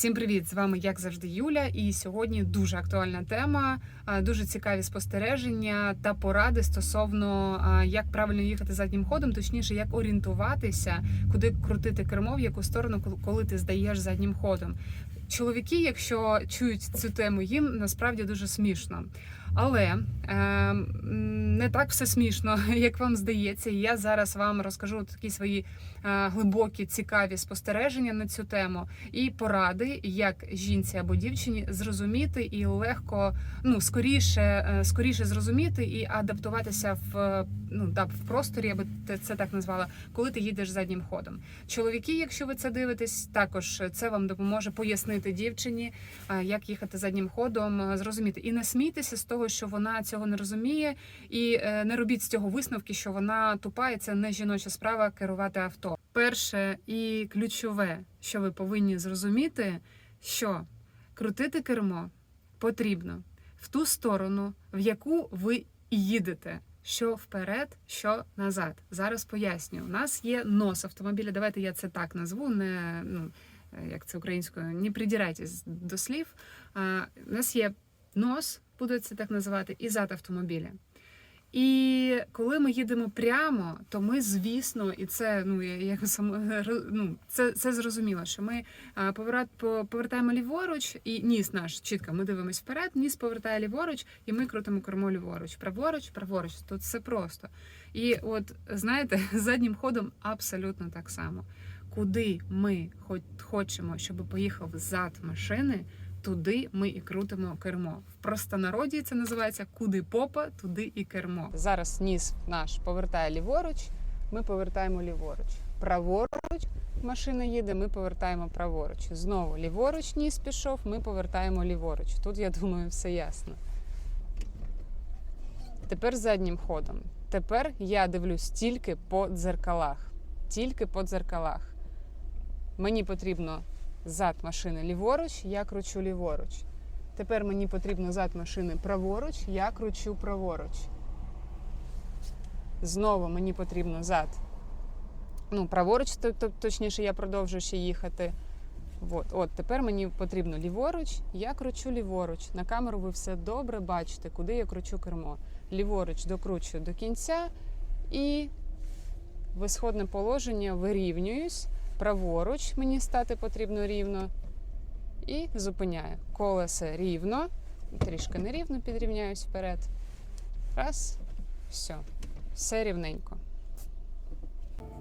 Всім привіт! З вами як завжди Юля. І сьогодні дуже актуальна тема, дуже цікаві спостереження та поради стосовно як правильно їхати заднім ходом, точніше, як орієнтуватися, куди крутити кермо, в яку сторону, коли- ти здаєш заднім ходом. Чоловіки, якщо чують цю тему, їм насправді дуже смішно. Але е, не так все смішно, як вам здається. Я зараз вам розкажу такі свої е, глибокі, цікаві спостереження на цю тему і поради, як жінці або дівчині зрозуміти і легко, ну скоріше, е, скоріше зрозуміти і адаптуватися в е, ну так, в просторі, я би це так назвала, коли ти їдеш заднім ходом. Чоловіки, якщо ви це дивитесь, також це вам допоможе пояснити дівчині, як їхати заднім ходом, зрозуміти. І не смійтеся з того, що вона цього не розуміє, і е, не робіть з цього висновки, що вона тупа, і це не жіноча справа керувати авто. Перше і ключове, що ви повинні зрозуміти, що крутити кермо потрібно в ту сторону, в яку ви їдете. Що вперед, що назад. Зараз поясню. У нас є нос автомобіля. Давайте я це так назву, не ну е, як це українською, не придирайтесь до слів. А, У нас є нос, буду це так називати, і зад автомобіля. І коли ми їдемо прямо, то ми, звісно, і це ну я сам ну, це, це зрозуміло, що ми поворот по- повертаємо ліворуч, і ніс наш чітко. Ми дивимось вперед, ніс повертає ліворуч, і ми крутимо кермо ліворуч, праворуч, праворуч. Тут все просто. І от знаєте, заднім ходом абсолютно так само. Куди ми хоч хочемо, щоб поїхав зад машини, туди ми і крутимо кермо. В простонароді це називається куди попа, туди і кермо. Зараз ніс наш повертає ліворуч, ми повертаємо ліворуч. Праворуч машина їде, ми повертаємо праворуч. Знову ліворуч ніс пішов, ми повертаємо ліворуч. Тут я думаю, все ясно. Тепер заднім ходом. Тепер я дивлюсь тільки по дзеркалах. Тільки по дзеркалах. Мені потрібно зад машини ліворуч, я кручу ліворуч. Тепер мені потрібно зад машини праворуч, я кручу праворуч. Знову мені потрібно зад. Ну, праворуч, то- то- точніше, я продовжую ще їхати. От, от тепер мені потрібно ліворуч, я кручу ліворуч. На камеру ви все добре бачите, куди я кручу кермо. Ліворуч докручую до кінця і в ісходне положення вирівнююсь. Праворуч мені стати потрібно рівно. І зупиняю. Колесо рівно. Трішки нерівно підрівняюсь вперед. Раз. Все. Все рівненько.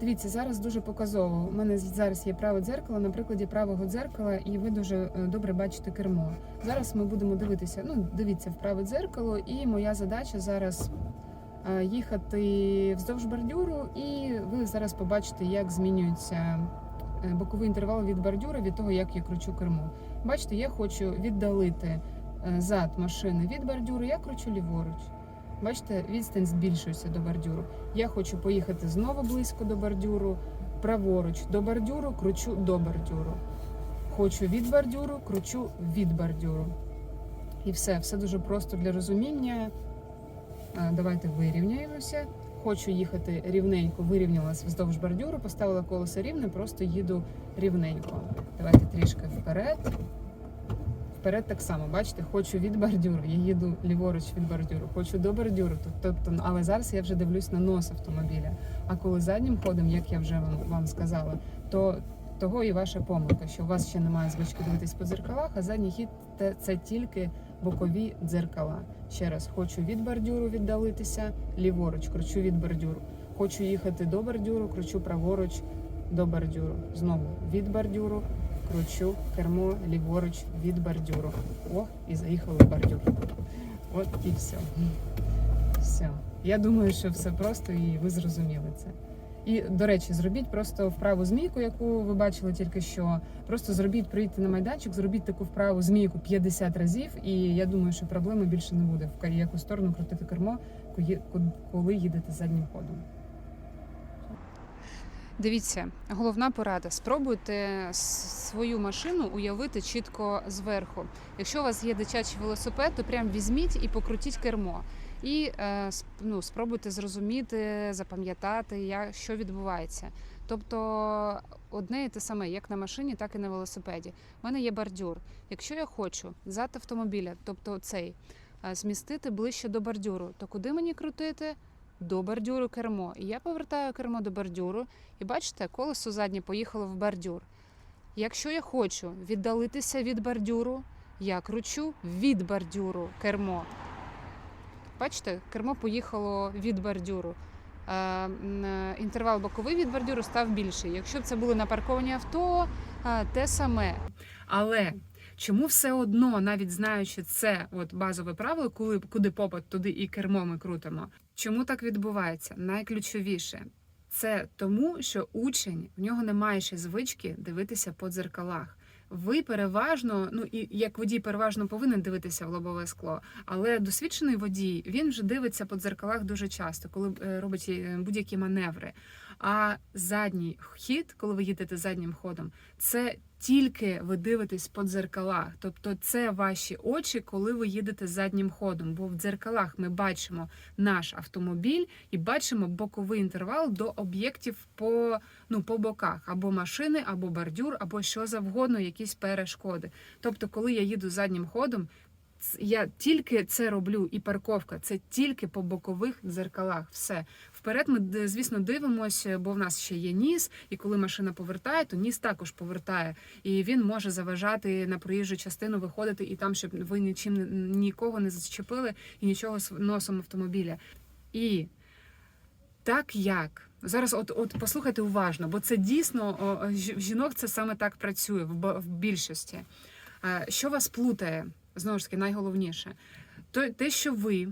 Дивіться, зараз дуже показово. У мене зараз є праве дзеркало, на прикладі правого дзеркала, і ви дуже е, добре бачите кермо. Зараз ми будемо дивитися. Ну, дивіться в праве дзеркало, і моя задача зараз їхати вздовж бордюру, і ви зараз побачите, як змінюється е, боковий інтервал від бордюра від того, як я кручу кермо. Бачите, я хочу віддалити е, зад машини від бордюру, я кручу ліворуч. Бачите, відстань збільшується до бордюру. Я хочу поїхати знову близько до бордюру, праворуч до бордюру, кручу до бордюру. Хочу від бордюру, кручу від бордюру. І все, все дуже просто для розуміння. Давайте вирівняємося. Хочу їхати рівненько, вирівнялась вздовж бордюру, поставила колесо рівне, просто їду рівненько. Давайте трішки вперед. Вперед так само, бачите, хочу від бордюру, я їду ліворуч від бордюру, хочу до бордюру. Тобто, але зараз я вже дивлюсь на нос автомобіля. А коли заднім ходом, як я вже вам, вам сказала, то того і ваша помилка, що у вас ще немає звички дивитись по дзеркалах, а задній хід це тільки бокові дзеркала. Ще раз, хочу від бордюру віддалитися, ліворуч, кручу від бордюру. Хочу їхати до бордюру, кручу праворуч до бордюру. Знову від бордюру, кручу кермо ліворуч від бордюру. О, і заїхали в бордюр. От і все. Все. Я думаю, що все просто і ви зрозуміли це. І, до речі, зробіть просто вправу змійку, яку ви бачили тільки що. Просто зробіть, прийти на майданчик, зробіть таку вправу змійку 50 разів, і я думаю, що проблеми більше не буде в яку сторону крутити кермо, коли- їдете заднім ходом. Дивіться, головна порада. Спробуйте свою машину уявити чітко зверху. Якщо у вас є дитячий велосипед, то прям візьміть і покрутіть кермо. І е, ну, спробуйте зрозуміти, запам'ятати, я- що відбувається. Тобто одне і те саме, як на машині, так і на велосипеді. У мене є бордюр. Якщо я хочу зад автомобіля, тобто цей, е, змістити ближче до бордюру, то куди мені крутити? До бордюру кермо. І я повертаю кермо до бордюру, і бачите, колесо заднє поїхало в бордюр. Якщо я хочу віддалитися від бордюру, я кручу від бордюру кермо. Бачите, кермо поїхало від бордюру. Е, е, Інтервал боковий від бордюру став більший. Якщо б це були напарковані авто, е, те саме. Але чому все одно, навіть знаючи це от базове правило, коли куди попад, туди і кермо ми крутимо. Чому так відбувається? Найключовіше це тому, що учень в нього немає ще звички дивитися по дзеркалах. Ви переважно, ну і як водій переважно повинен дивитися в лобове скло, але досвідчений водій він вже дивиться по дзеркалах дуже часто, коли е, робить е, будь-які маневри. А задній хід, коли ви їдете заднім ходом, це тільки ви дивитесь по дзеркалах. Тобто це ваші очі, коли ви їдете заднім ходом. Бо в дзеркалах ми бачимо наш автомобіль і бачимо боковий інтервал до об'єктів по, ну, по боках, або машини, або бордюр, або що завгодно, якісь перешкоди. Тобто, коли я їду заднім ходом. Я тільки це роблю, і парковка це тільки по бокових дзеркалах. Все вперед. Ми звісно дивимося, бо в нас ще є ніс, і коли машина повертає, то ніс також повертає, і він може заважати на проїжджу частину виходити і там, щоб ви нічим нікого не зачепили і нічого з носом автомобіля. І так як зараз, от, от послухайте уважно, бо це дійсно о, жінок це саме так працює в, в більшості. Е, Що вас плутає? Знову ж таки, найголовніше, то те, що ви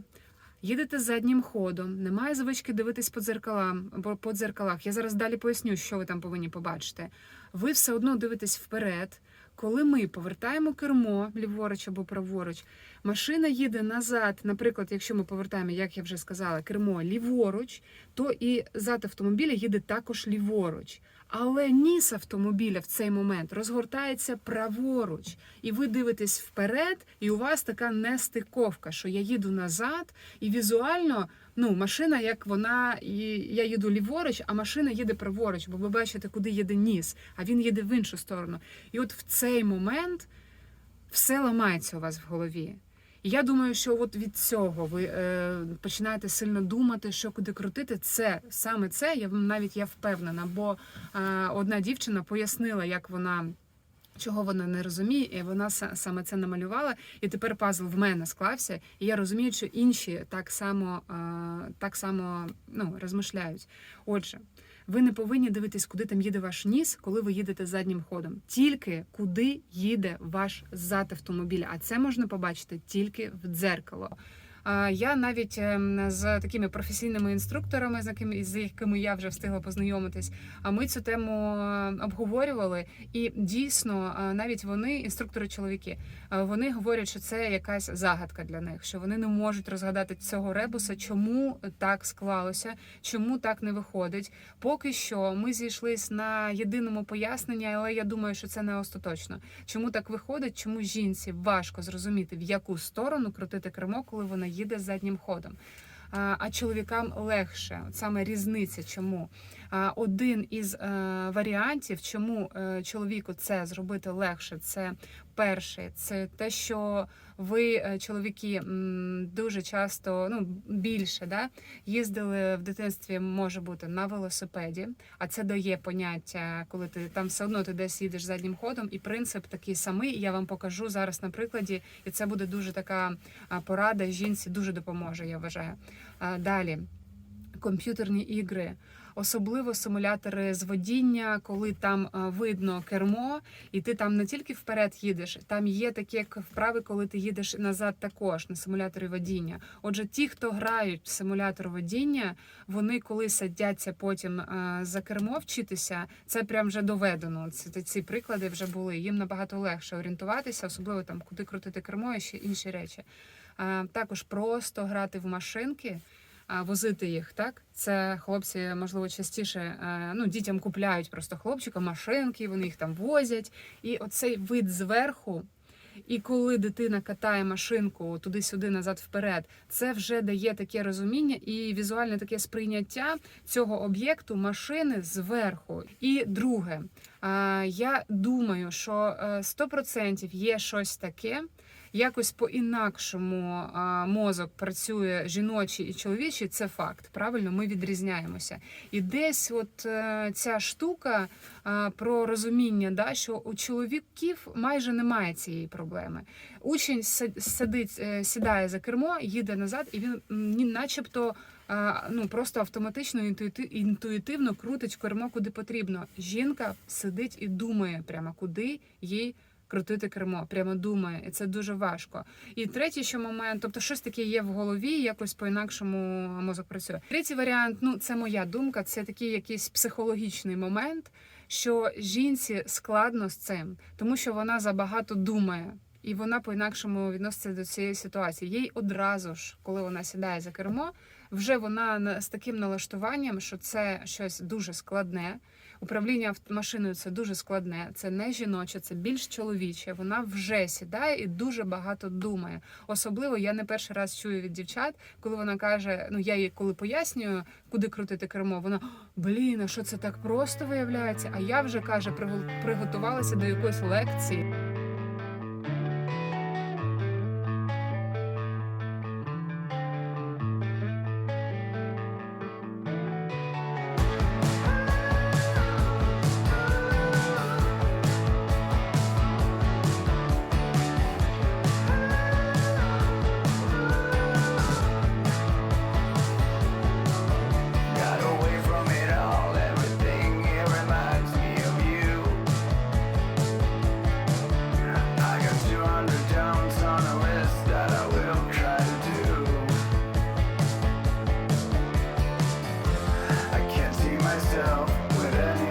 їдете заднім ходом, немає звички дивитись по дзеркалам, по, дзеркалах. Я зараз далі поясню, що ви там повинні побачити. Ви все одно дивитесь вперед. Коли ми повертаємо кермо ліворуч або праворуч, машина їде назад. Наприклад, якщо ми повертаємо, як я вже сказала, кермо ліворуч, то і зад автомобіля їде також ліворуч. Але ніс автомобіля в цей момент розгортається праворуч, і ви дивитесь вперед, і у вас така нестиковка, що я їду назад, і візуально ну, машина, як вона, і я їду ліворуч, а машина їде праворуч, бо ви бачите, куди їде ніс, а він їде в іншу сторону. І от в цей момент все ламається у вас в голові. І я думаю, що от від цього ви е, починаєте сильно думати, що куди крутити. Це саме це я навіть я впевнена, бо е, одна дівчина пояснила, як вона. Чого вона не розуміє, і вона са- саме це намалювала, і тепер пазл в мене склався, і я розумію, що інші так само, е, так само ну, розмишляють. Отже, ви не повинні дивитись, куди там їде ваш ніс, коли ви їдете заднім ходом. Тільки куди їде ваш зад автомобіля. А це можна побачити тільки в дзеркало. Я навіть ем, з такими професійними інструкторами, з якими, я вже встигла познайомитись, а ми цю тему е, обговорювали. І дійсно, е, навіть вони, інструктори чоловіки, е, вони говорять, що це якась загадка для них, що вони не можуть розгадати цього ребуса, чому так склалося, чому так не виходить. Поки що ми зійшлись на єдиному поясненні, але я думаю, що це не остаточно. Чому так виходить? Чому жінці важко зрозуміти, в яку сторону крутити кермо, коли вона їде заднім ходом? А чоловікам легше, От саме різниця. Чому один із е, варіантів, чому е, чоловіку це зробити легше, це перше, це те, що ви, е, чоловіки, дуже часто, ну більше да, їздили в дитинстві, може бути на велосипеді, а це дає поняття, коли ти там все одно ти десь їдеш заднім ходом, і принцип такий самий. Я вам покажу зараз на прикладі, і це буде дуже така порада. Жінці дуже допоможе, я вважаю. Далі комп'ютерні ігри. Особливо симулятори з водіння, коли там видно кермо, і ти там не тільки вперед їдеш, там є такі як вправи, коли ти їдеш назад також на симуляторі водіння. Отже, ті, хто грають в симулятор водіння, вони коли садяться потім за кермо вчитися, це прям вже доведено. Це ці приклади вже були. Їм набагато легше орієнтуватися, особливо там куди крутити кермо і ще інші речі. Також просто грати в машинки. Возити їх, так це хлопці, можливо, частіше е, ну дітям купляють просто хлопчика машинки, вони їх там возять. І оцей вид зверху, І коли дитина катає машинку туди-сюди, назад вперед, це вже дає таке розуміння і візуальне таке сприйняття цього об'єкту машини зверху. І друге, я думаю, що е, 100% є щось таке. Якось по-інакшому мозок працює жіночий і чоловічий, це факт. Правильно, ми відрізняємося. І десь от е, ця штука про розуміння, да, що у чоловіків майже немає цієї проблеми. Учень сидить, е, сідає за кермо, їде назад, і він начебто. Ну просто автоматично інтуїтивно крутить кермо куди потрібно. Жінка сидить і думає прямо куди їй крутити кермо, прямо думає, і це дуже важко. І третій ще момент, тобто щось таке є в голові, якось по-інакшому мозок працює. Третій варіант, ну це моя думка, це такий якийсь психологічний момент, що жінці складно з цим, тому що вона забагато думає. І вона по-інакшому відноситься до цієї ситуації. Їй одразу ж, коли вона сідає за кермо, вже вона на- з таким налаштуванням, що це щось дуже складне. Управління машиною це дуже складне, це не жіноче, це більш чоловіче. Вона вже сідає і дуже багато думає. Особливо я не перший раз чую від дівчат, коли вона каже: ну я їй коли пояснюю, куди крутити кермо, вона блін, а що це так просто виявляється? А я вже каже, приготувалася до якоїсь лекції. yourself with any